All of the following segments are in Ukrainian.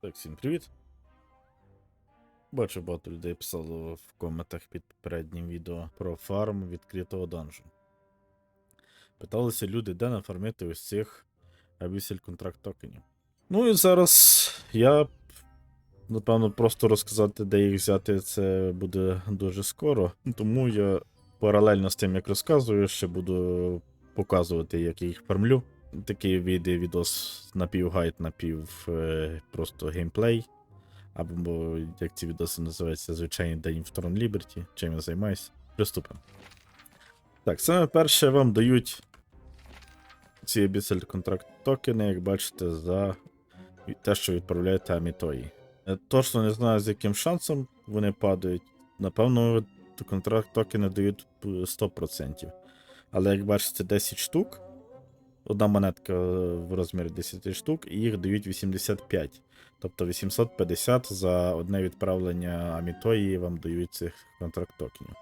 Так, всім привіт. Бачу, багато людей писало в коментах під попереднім відео про фарм відкритого данжу. Питалися люди, де нафармити ось цих Abyssal контракт токенів. Ну і зараз я, напевно, просто розказати, де їх взяти, це буде дуже скоро. Тому я паралельно з тим, як розказую, ще буду показувати, як я їх фармлю. Такий вийде відос напів-гайд, напів е, просто геймплей. Або як ці відоси називаються, звичайний день в Tron Liberty, чим я займаюся. Приступимо. Так, саме перше вам дають ці Abyssal контракт токени, як бачите, за те, що відправляєте Амітої. Е, Точно не знаю, з яким шансом вони падають. Напевно, контракт токени дають 100%. Але як бачите, 10 штук. Одна монетка е, в розмірі 10 штук, і їх дають 85. Тобто 850 за одне відправлення Амітої вам дають цих контракт токенів.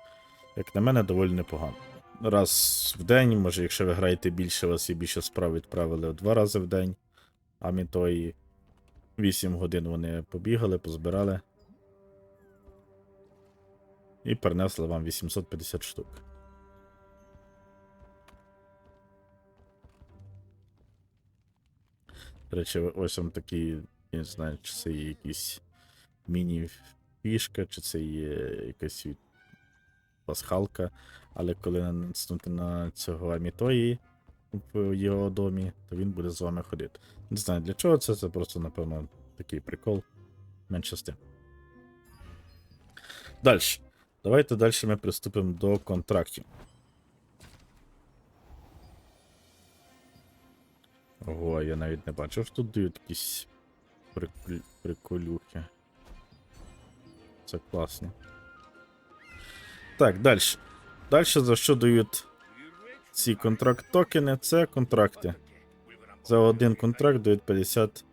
Як на мене, доволі непогано. Раз в день, може, якщо ви граєте більше, вас є більше справ відправили два рази в день. Амітої 8 годин вони побігали, позбирали. І принесли вам 850 штук. До речі, ось вам такий, я не знаю, чи це є якийсь міні-фішка, чи це є якась пасхалка. Але коли натиснути на цього Амітої в його домі, то він буде з вами ходити. Не знаю для чого це, це просто, напевно, такий прикол. Менше з тим. Далі. Давайте далі ми приступимо до контрактів. Ого, я навіть не бачив, що тут дають якісь прикол... приколюхи. Це класно. Так, далі. Далі за що дають ці контракт токени? Це контракти. За один контракт дають 50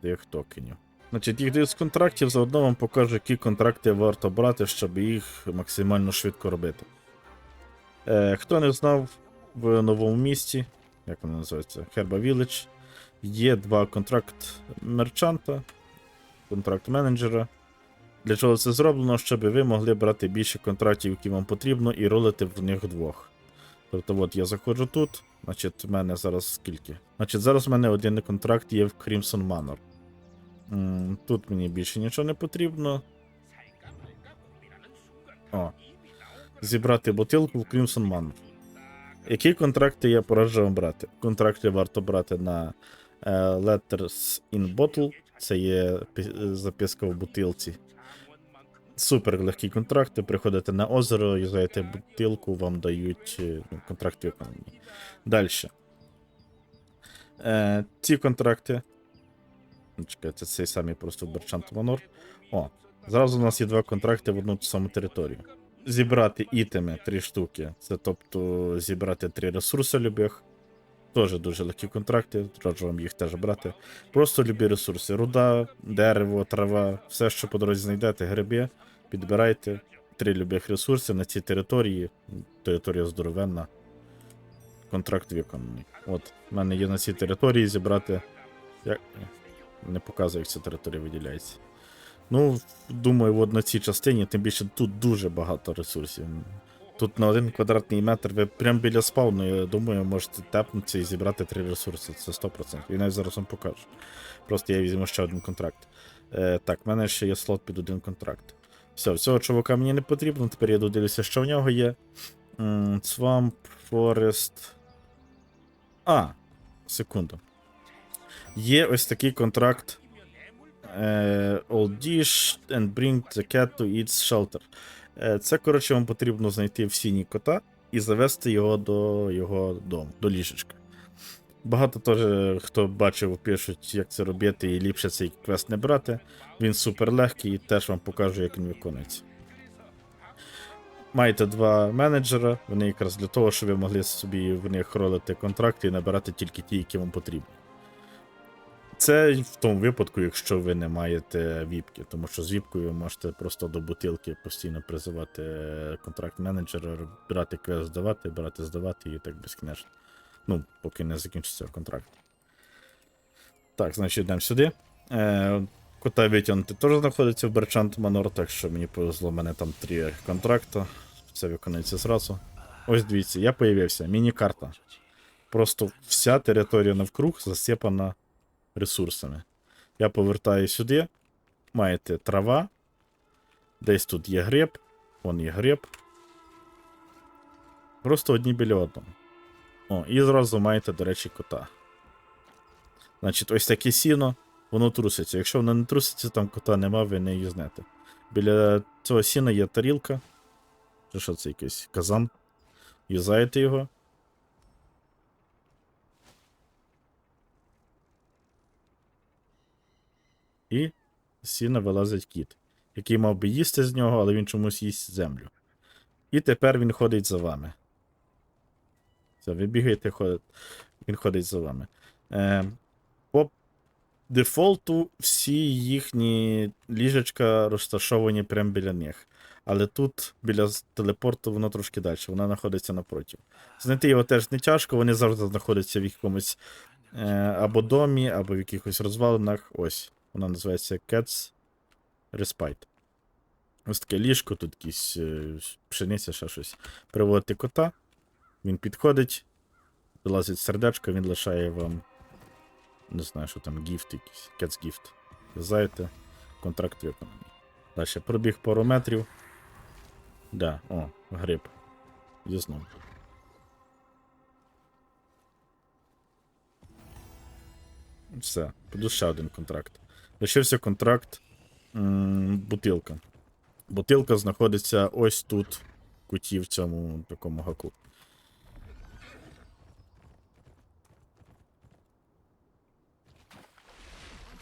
тих токенів. Значить, їх дають з контрактів, заодно вам покажу, які контракти варто брати, щоб їх максимально швидко робити. Е, хто не знав, в новому місті, як воно називається, Herba Village, є два контракт мерчанта, контракт менеджера. Для чого це зроблено? Щоб ви могли брати більше контрактів, які вам потрібно, і ролити в них двох. Тобто, от я заходжу тут, значить, в мене зараз скільки? Значить, зараз в мене один контракт є в Crimson Manor. Тут мені більше нічого не потрібно. О. Зібрати бутилку в Crimson Manor. Які контракти я пораджу вам брати? Контракти варто брати на е, Letters in Bottle. Це є записка в бутилці. Супер легкі контракти. Приходите на озеро, юзаєте бутилку, вам дають е, ну, контракт виконані. Далі. Е, ці контракти. Чекайте, цей самий просто Берчант Манор. О, зразу у нас є два контракти в одну ту саму територію. Зібрати ітеми три штуки. Це тобто зібрати три ресурси любих. Теж дуже легкі контракти, раджу вам їх теж брати. Просто любі ресурси: руда, дерево, трава, все, що по дорозі знайдете, гриби, підбирайте. Три любих ресурси на цій території. Територія здоровенна. Контракт виконаний. От, в мене є на цій території зібрати. Як... Не показую, як ця територія виділяється. Ну, думаю, от на цій частині, тим більше тут дуже багато ресурсів. Тут на один квадратний метр ви прямо біля спавну, я думаю, можете тепнутися і зібрати три ресурси. Це 100%. І навіть зараз вам покажу. Просто я візьму ще один контракт. Е, так, в мене ще є слот під один контракт. Все, цього чувака мені не потрібно. Тепер я додивлюся, що в нього є. Swamp, Forest. А, секунду. Є ось такий контракт. Е, Old Dish and bring the cat to its shelter. Е, Це, коротше, вам потрібно знайти в сіні кота і завести його до його дому, до ліжечка. Багато теж, хто бачив, пишуть, як це робити, і ліпше цей квест не брати. Він супер легкий і теж вам покажу, як він виконується. Маєте два менеджера, вони якраз для того, щоб ви могли собі в них ролити контракти і набирати тільки ті, які вам потрібні. Це в тому випадку, якщо ви не маєте віпки, тому що з віпкою ви можете просто до бутилки постійно призивати е, контракт менеджера, брати квест здавати, брати здавати і так безкінечно. Ну, поки не закінчиться контракт. Так, значить, йдемо сюди. Е, Кота витягнути теж знаходиться в Берчант Манор, так що мені повезло, в мене там три контракта. Це виконується зразу. Ось дивіться, я появився. Міні-карта. Просто вся територія навкруг засипана ресурсами. Я повертаю сюди. Маєте трава. Десь тут є гриб. Вон є гриб. Просто одні біля одного. О, і зразу маєте, до речі, кота. Значить, ось таке сіно, воно труситься. Якщо воно не труситься, там кота нема, ви не юзнете. Біля цього сіна є тарілка. Що це якийсь казан? Юзаєте його. І з сіна вилазить кіт, який мав би їсти з нього, але він чомусь їсть землю. І тепер він ходить за вами. Все, ви бігаєте, ходить, він ходить за вами. Е, по дефолту всі їхні ліжечка розташовані прямо біля них. Але тут, біля телепорту, воно трошки далі, вона знаходиться напротив. Знайти його теж не тяжко, вони завжди знаходяться в якомусь е, або домі, або в якихось розвалинах. Ось, вона називається Cats Respite. Ось таке ліжко, тут якісь е, пшениця, ще щось. Приводите кота, він підходить, вилазить сердечко, він лишає вам. Не знаю, що там, гіфт якийсь, Cats Gift. В'язаєте, контракт виконаний. Далі пробіг пару метрів. Да, о, гриб. Юзнув. Все, плюс ще один контракт. Лишився контракт бутилка. Бутилка знаходиться ось тут, в куті в цьому такому гаку.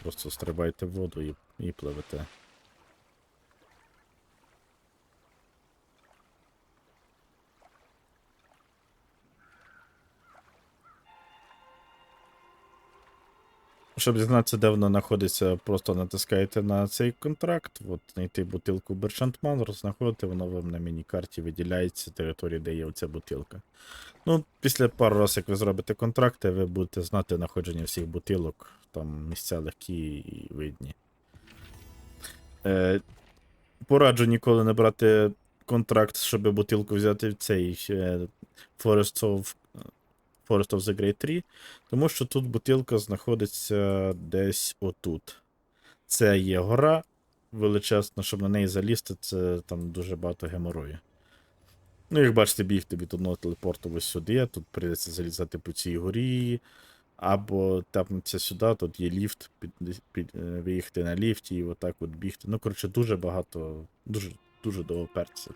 Просто стрибайте в воду і, і пливете. Щоб дізнатися, де вона знаходиться, просто натискаєте на цей контракт. От знайти бутилку Бершантман, знаходите, воно вам на міні-карті виділяється територія, де є оця бутилка. Ну, після пару разів, як ви зробите контракти, ви будете знати знаходження всіх бутилок, там місця легкі і видні. Е, пораджу ніколи не брати контракт, щоб бутилку взяти в цей е, Forest of, Forest of the Great 3. Тому що тут бутилка знаходиться десь отут. Це є гора величезна, щоб на неї залізти, це там дуже багато геморою. Ну, як бачите, бігти від одного телепорту ось сюди, тут прийдеться залізати по цій горі. Або тапнутися сюди, тут є ліфт, під, під, е, виїхати на ліфті і отак от бігти. Ну, коротше, дуже багато, дуже, дуже довго пертися.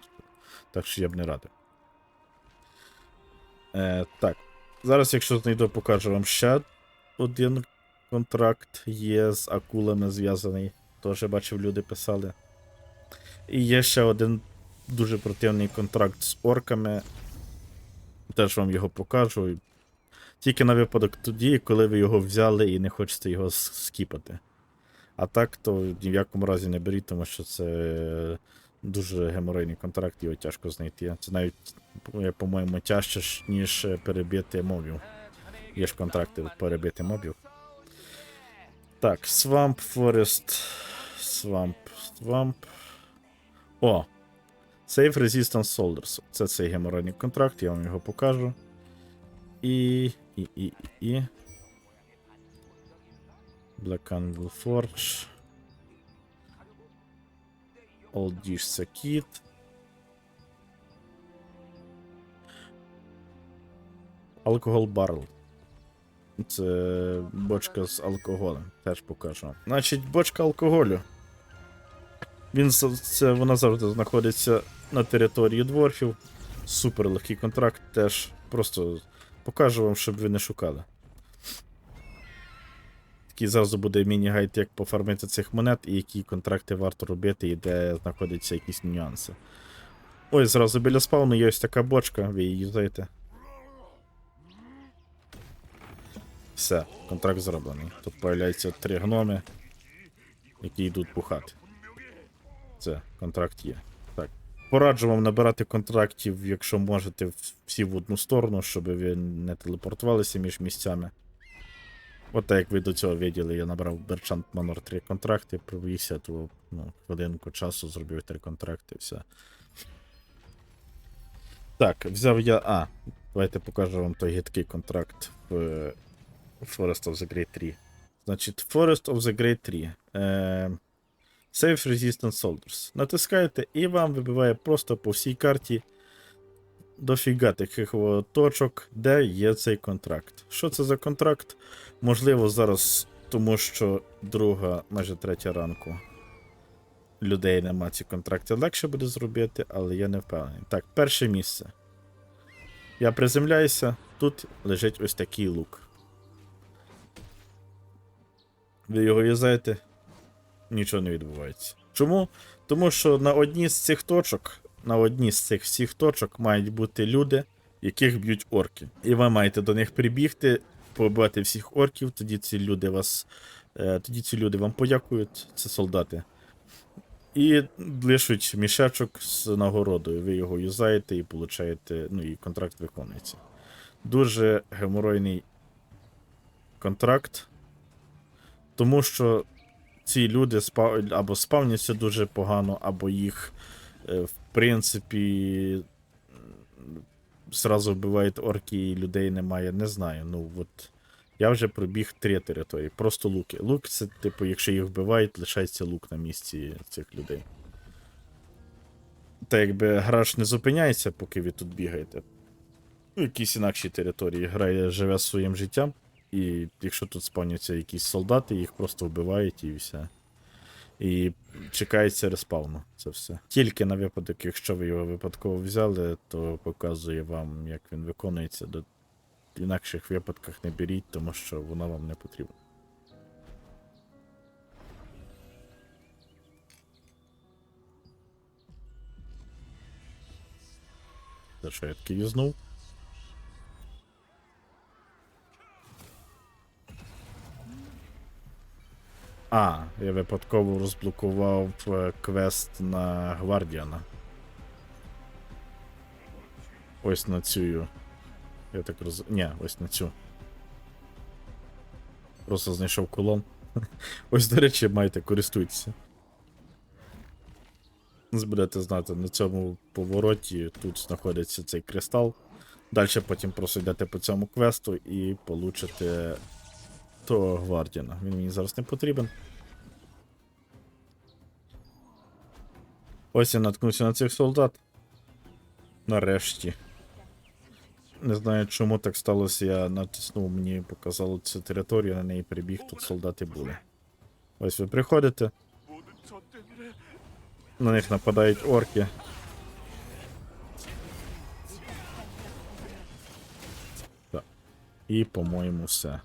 Так що я б не радив. Е, так. Зараз, якщо знайду, покажу вам ще один контракт є з акулами зв'язаний. Теж бачив, люди писали. І є ще один дуже противний контракт з орками. Теж вам його покажу. Тільки на випадок тоді, коли ви його взяли і не хочете його скіпати. А так, то ні в якому разі не беріть, тому що це дуже геморойний контракт, його тяжко знайти. Це навіть, по-моєму, тяжче, ніж е, перебити мобів. Є ж контракти перебити мобів. Так, Swamp Forest. Swamp. Swamp. О! Save Resistance Soldiers. Це цей геморойний контракт, я вам його покажу. І. І. І. І. і. Black Anvil Forge. Dish це кіт. Alcohol Barrel. Це бочка з алкоголем. Теж покажу. Значить, бочка алкоголю. Він це, вона завжди знаходиться на території дворфів. Супер легкий контракт теж. Просто покажу вам, щоб ви не шукали. Такий зразу буде міні-гайд, як пофармити цих монет, і які контракти варто робити, і де знаходяться якісь нюанси. Ось зразу біля спауну є ось така бочка, ви її юзаєте. Все, контракт зроблений. Тут появляються три гноми, які йдуть бухати. Це, контракт є. Так. Пораджу вам набирати контрактів, якщо можете, всі в одну сторону, щоб ви не телепортувалися між місцями. От так як ви до цього виділи, я набрав Берчант Манор 3 контракти, провівся ту ну, хвилинку часу, зробив 3 контракти, все. Так, взяв я. А, давайте покажу вам той гидкий контракт в Forest of the Great 3. Значить, Forest of the Great 3. Е, Safe Resistant Soldiers. Натискаєте і вам вибиває просто по всій карті дофіга таких точок, де є цей контракт. Що це за контракт? Можливо, зараз, тому що друга, майже третя ранку. Людей нема ці контракти легше буде зробити, але я не впевнений. Так, перше місце. Я приземляюся, тут лежить ось такий лук. Ви його юзаєте, нічого не відбувається. Чому? Тому що на одній з цих точок, на одній з цих всіх точок мають бути люди, яких б'ють орки. І ви маєте до них прибігти, побивати всіх орків, тоді ці люди вас. е, Тоді ці люди вам подякують, це солдати. І лишуть мішечок з нагородою. Ви його юзаєте і получаєте, ну і контракт виконується. Дуже геморойний контракт. Тому що ці люди спав... або спавняться дуже погано, або їх, в принципі, м, зразу вбивають орки і людей немає. Не знаю. Ну от я вже пробіг три території. Просто луки. Лук це, типу, якщо їх вбивають, лишається лук на місці цих людей. Та якби гра ж не зупиняється, поки ви тут бігаєте. Ну, якісь інакші території. Гра живе своїм життям. І якщо тут спавняться якісь солдати, їх просто вбивають і все. І чекається респавну. Це все. Тільки на випадок, якщо ви його випадково взяли, то показує вам, як він виконується. До інакших випадках не беріть, тому що воно вам не потрібно. За що я таки юзнув? А, я випадково розблокував е, квест на Гвардіана. Ось на цю. Я так роз... Ні, ось на цю. Просто знайшов кулон. Ось, до речі, маєте, користуйтеся. Будете знати, на цьому повороті тут знаходиться цей кристал. Далі потім просто йдете по цьому квесту і получите того Гвардіана. Він мені зараз не потрібен. Ось я наткнувся на цих солдат. Нарешті. Не знаю, чому так сталося. Я натиснув, мені показало цю територію, на неї прибіг, тут солдати були. Ось ви приходите. На них нападають орки. Так. І, по-моєму, все.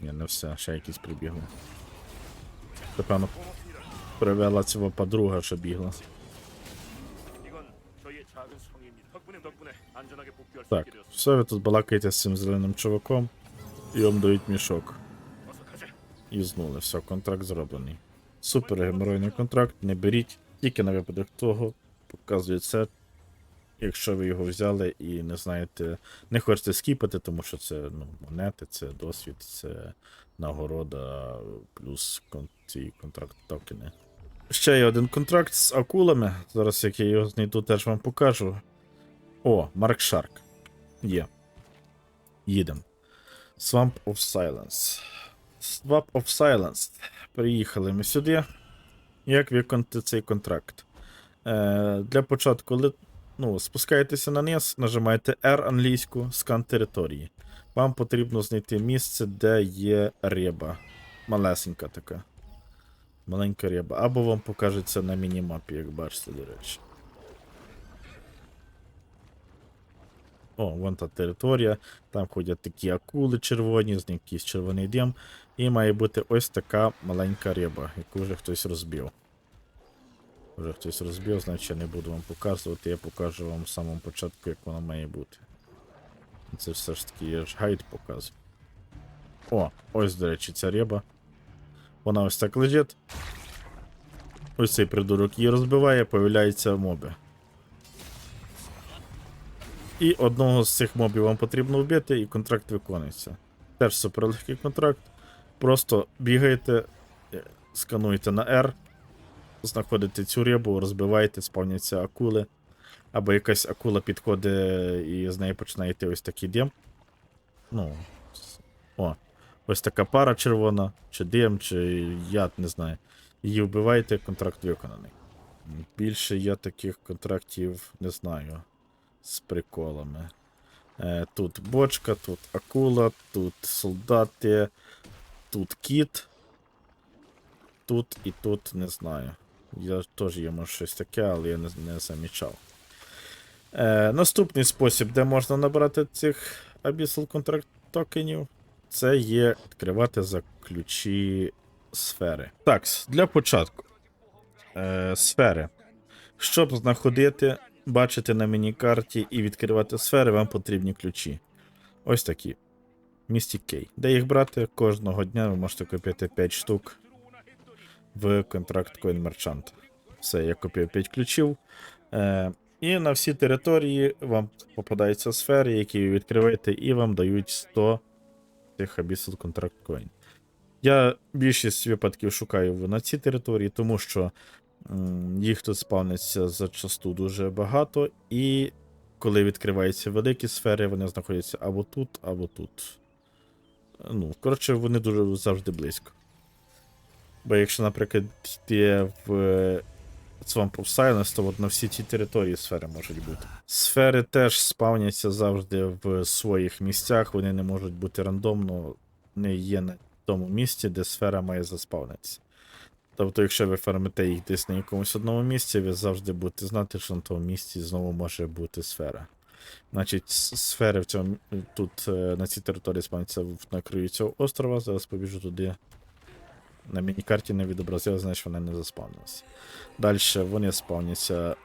Ні, не все, ще якісь прибігли. Тепер привела цього подруга, що бігла. Так, все, ви тут балакаєте з цим зеленим чуваком і вам дають мішок. І знули, все, контракт зроблений. Супер Супергеморойний контракт, не беріть, тільки на випадок того показує це. Якщо ви його взяли і не знаєте, не хочете скіпати, тому що це ну, монети, це досвід, це нагорода, плюс кон- ці контракт токени. Ще є один контракт з акулами. Зараз, як я його знайду, теж вам покажу. О, Марк Шарк. Є. Їдемо. Swamp of Silence. Swamp of Silence. Приїхали ми сюди. Як виконати цей контракт? Е, для початку ну, спускаєтеся на низ, нажимаєте R англійську, скан території. Вам потрібно знайти місце, де є риба. Малесенька така. Маленька риба. Або вам покажеться на мінімапі, як бачите, до речі. О, вон та територія. Там ходять такі акули червоні, з них якийсь червоний дим. І має бути ось така маленька риба, яку вже хтось розбив. Вже хтось розбив, значить я не буду вам показувати, я покажу вам в самому початку, як вона має бути. Це все ж таки я ж гайд показую. О, ось, до речі, ця риба. Вона ось так лежить. Ось цей придурок її розбиває, появляються моби. І одного з цих мобів вам потрібно вбити, і контракт виконується. Теж суперлегкий контракт. Просто бігаєте, е, скануєте на R, знаходите цю рибу, розбиваєте, спавняться акули. Або якась акула підходить і з неї починає йти ось такий дим. Ну. О. Ось така пара червона, чи дим, чи яд, не знаю. Її вбиваєте, контракт виконаний. Більше я таких контрактів не знаю. З приколами. Е, тут бочка, тут акула, тут солдати, тут кіт. Тут і тут не знаю. Я теж є може щось таке, але я не, не замічав. Е, наступний спосіб, де можна набрати цих Abyssal Contract токенів, це є відкривати за ключі сфери. Так, для початку. Е, сфери. Щоб знаходити, бачити на міні-карті і відкривати сфери, вам потрібні ключі. Ось такі. Mystic Key. Де їх брати? Кожного дня ви можете купити 5 штук в контракт Coin Merchant. Все, я купив 5 ключів. Е, і на всі території вам попадаються сфери, які ви відкриваєте, і вам дають 100 цих Abyssal Contract Coin. Я більшість випадків шукаю на цій території, тому що м, їх тут спавниться зачасту дуже багато, і коли відкриваються великі сфери, вони знаходяться або тут, або тут. Ну, коротше, вони дуже завжди близько. Бо якщо, наприклад, йти в Swamp of Silence, то от на всі ці території сфери можуть бути. Сфери теж спавняться завжди в своїх місцях, вони не можуть бути рандомно, не є на тому місці, де сфера має заспавнитися. Тобто, якщо ви фармите їх десь на якомусь одному місці, ви завжди будете знати, що на тому місці знову може бути сфера. Значить, сфери в цьому тут е, на цій території спавняться на краю цього острова. Зараз побіжу туди. На міні-карті не відобразилось, значить вона не заспавнилася. Далі вони спавняться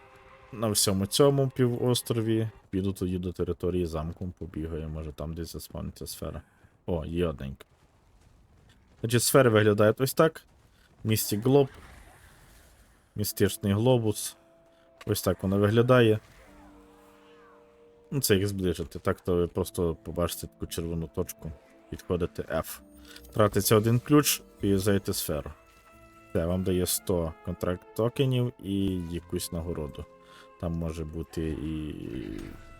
на всьому цьому півострові. Піду тоді до території замком, побігаю, може там десь заспавниться сфера. О, є одненька. Значить, сфери виглядають ось так. Місті глоб. Містичний глобус. Ось так воно виглядає. Ну, це їх зближити. Так то ви просто побачите таку червону точку. Підходите F. Тратиться один ключ і юзаєте сферу. Це вам дає 100 контракт токенів і якусь нагороду. Там може бути і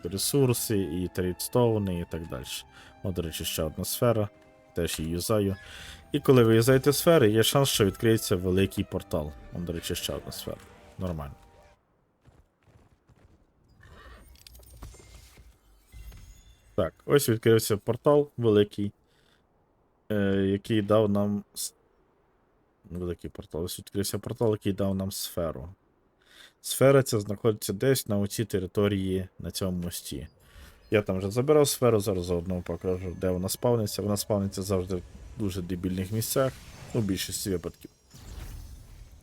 ресурси, і трейдстоуни, і так далі. От, до речі, ще одна сфера. Теж її юзаю. І коли ви юзаєте сфери, є шанс, що відкриється великий портал. От, до речі, ще одна сфера. Нормально. Так, ось відкрився портал великий, який дав нам. Великий портал. Ось відкрився портал, який дав нам сферу. Сфера ця знаходиться десь на оцій території на цьому мості. Я там вже забирав сферу, зараз заодно покажу, де вона спавниться. Вона спавниться завжди в дуже дебільних місцях, у більшості випадків.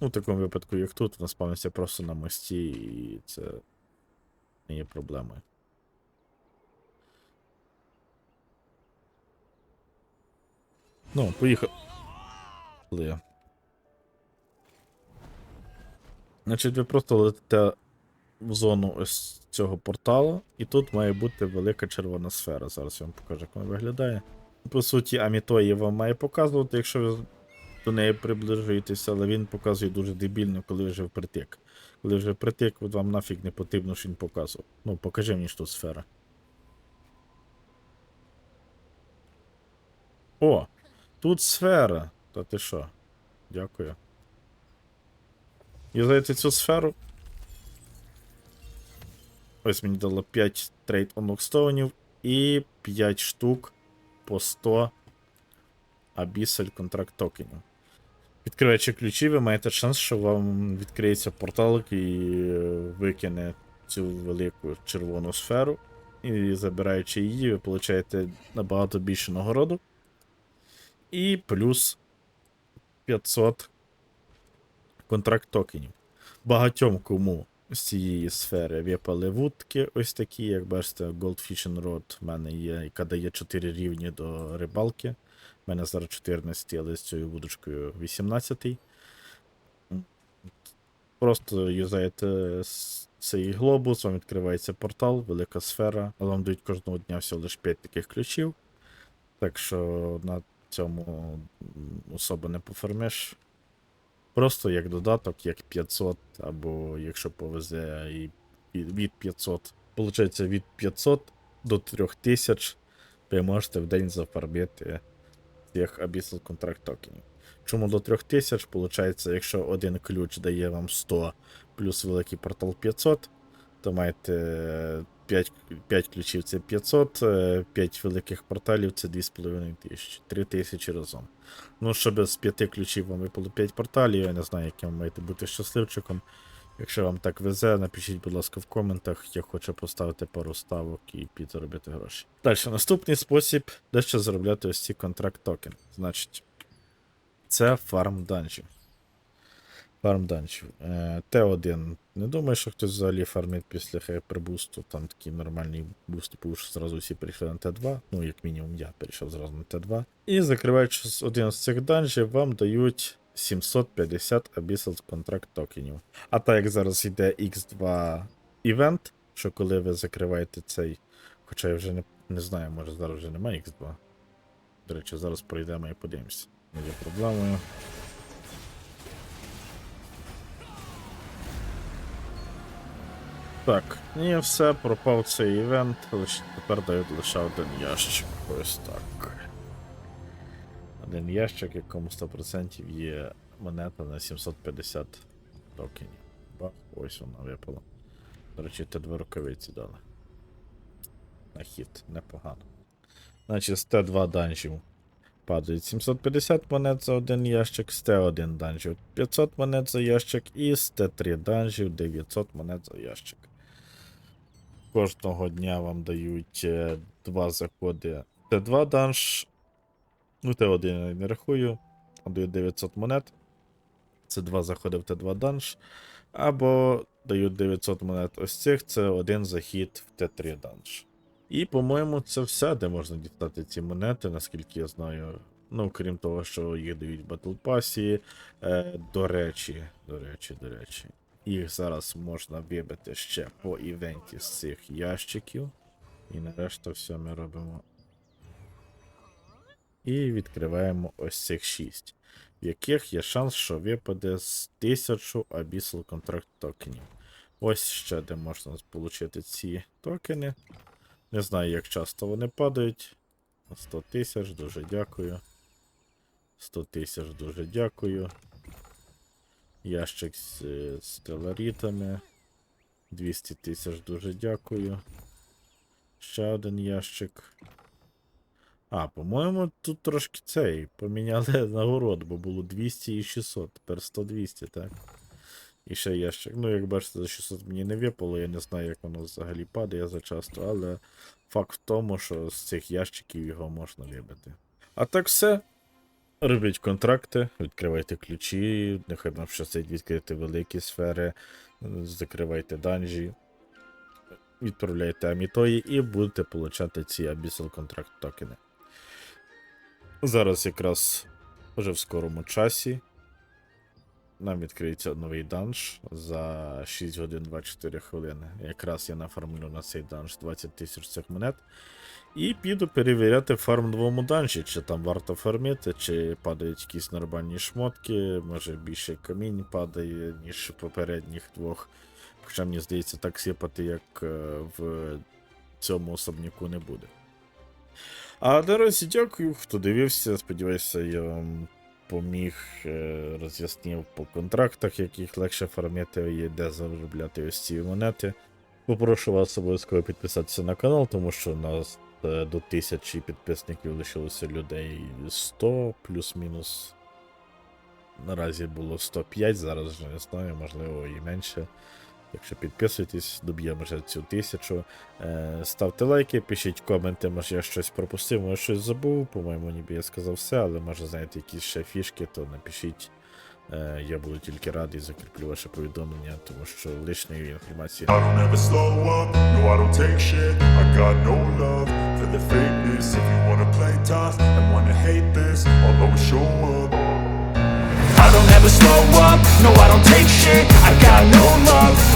Ну, в такому випадку, як тут, вона спавниться просто на мості, і це не є проблемою. Ну, поїхали. Значить, ви просто летите в зону ось цього порталу, і тут має бути велика червона сфера. Зараз я вам покажу, як вона виглядає. По суті, Амітої вам має показувати, якщо ви до неї приближуєтеся, але він показує дуже дебільно, коли вже впритик. Коли вже впритик, вам нафіг не потрібно, що він показував. Ну, покажи мені, що тут сфера. О! Тут сфера. Та ти що? Дякую. Юзаєте цю сферу. Ось мені дало 5 трейд онокстоунів і 5 штук по 100 Abyssal контракт токенів. Відкриваючи ключі, ви маєте шанс, що вам відкриється портал, який е, викине цю велику червону сферу. І забираючи її, ви получаєте набагато більше нагороду. І плюс 500 контракт токенів. Багатьом кому з цієї сфери випали вудки, ось такі, як бачите, Gold Fishing Rod в мене є, яка дає 4 рівні до рибалки. У мене зараз 14, але з цією вудочкою 18. Просто юзаєте цей глобус, вам відкривається портал, велика сфера, але вам дають кожного дня всього лише 5 таких ключів. Так що на цьому особо не пофармиш. Просто як додаток, як 500, або якщо повезе і від 500. Получається від 500 до 3000 ви можете в день зафармити цих Abyssal Contract токенів. Чому до 3000? Получається, якщо один ключ дає вам 100 плюс великий портал 500, то маєте 5, 5 ключів це 500, 5 великих порталів це 2500, 3000 разом. Ну, щоб з 5 ключів вам випало 5 порталів, я не знаю, яким ви маєте бути щасливчиком. Якщо вам так везе, напишіть, будь ласка, в коментах. Я хочу поставити пару ставок і підзаробити гроші. Далі, наступний спосіб дещо заробляти ось ці контракт токен. Значить, це фарм данжів. Фарм данжів. Е, Т1. Не думаю, що хтось взагалі фармить після хайпербусту. Там такий нормальний буст, типу, що зразу всі перейшли на Т2. Ну, як мінімум, я перейшов зразу на Т2. І закриваючи один з цих данжів, вам дають 750 Abyssal Contract токенів. А так як зараз йде X2 івент, що коли ви закриваєте цей. Хоча я вже не, не знаю, може зараз вже немає X2. До речі, зараз пройдемо і подивимося. Не є проблемою. Так, і все, пропав цей івент, лише тепер дають лише один ящик. Ось так. Один ящик, якому 100% є монета на 750 токенів. Бах, ось вона випала. До речі, Т2 рукавиці дали. На хід, непогано. Значить, з Т2 данжів падають 750 монет за один ящик, з Т1 данжів 500 монет за ящик і з Т3 данжів 900 монет за ящик. Кожного дня вам дають е, два заходи. Т2 данж. Ну, Т1 я не рахую. Там дають 900 монет. Це два заходи в Т2 данж. Або дають 900 монет ось цих, це один захід в Т3 данж. І, по-моєму, це все, де можна дістати ці монети, наскільки я знаю. Ну, крім того, що їх дають в Pass. Е, до речі, до речі, до речі. Їх зараз можна вибити ще по івенті з цих ящиків. І нарешті все ми робимо. І відкриваємо ось цих 6, в яких є шанс, що випаде з 1000 Abyssal Contract токенів. Ось ще де можна отримати ці токени. Не знаю, як часто вони падають. 100 тисяч, дуже дякую. 100 тисяч, дуже дякую. Ящик з, е, з теларітами. 200 тисяч, дуже дякую. Ще один ящик. А, по-моєму, тут трошки цей. Поміняли нагород, бо було 200 і 600, тепер 100-200, так? І ще ящик. Ну, як бачите, за 600 мені не випало, я не знаю, як воно взагалі падає за часто, але факт в тому, що з цих ящиків його можна вибити. А так все. Робіть контракти, відкривайте ключі, нехай вам щастить відкрити великі сфери, закривайте данжі, відправляйте амітої і будете получати ці Abyssal контракт токени. Зараз якраз вже в скорому часі нам відкриється новий данж за 6 годин 24 хвилини. Якраз я нафармлю на цей данж 20 тисяч цих монет. І піду перевіряти фарм новому данжі, чи там варто фармити, чи падають якісь нормальні шмотки, може більше камінь падає, ніж попередніх двох. Хоча мені здається, так сипати, як е, в цьому особняку не буде. А наразі дякую, хто дивився. Сподіваюся, я вам поміг, е, роз'яснив по контрактах, яких легше фармити і де заробляти ось ці монети. Попрошу вас обов'язково підписатися на канал, тому що у нас е, до тисячі підписників лишилося людей 100 плюс-мінус. Наразі було 105, зараз вже не знаю, можливо і менше. Якщо підписуйтесь, доб'ємо вже цю тисячу. Е, ставте лайки, пишіть коменти, може я щось пропустив, може щось забув. По-моєму, ніби я сказав все, але може знаєте якісь ще фішки, то напишіть. Е, я буду тільки радий, закріплю ваше повідомлення, тому що лишньої інформації. I don't ever slow up, no I don't take shit I got no love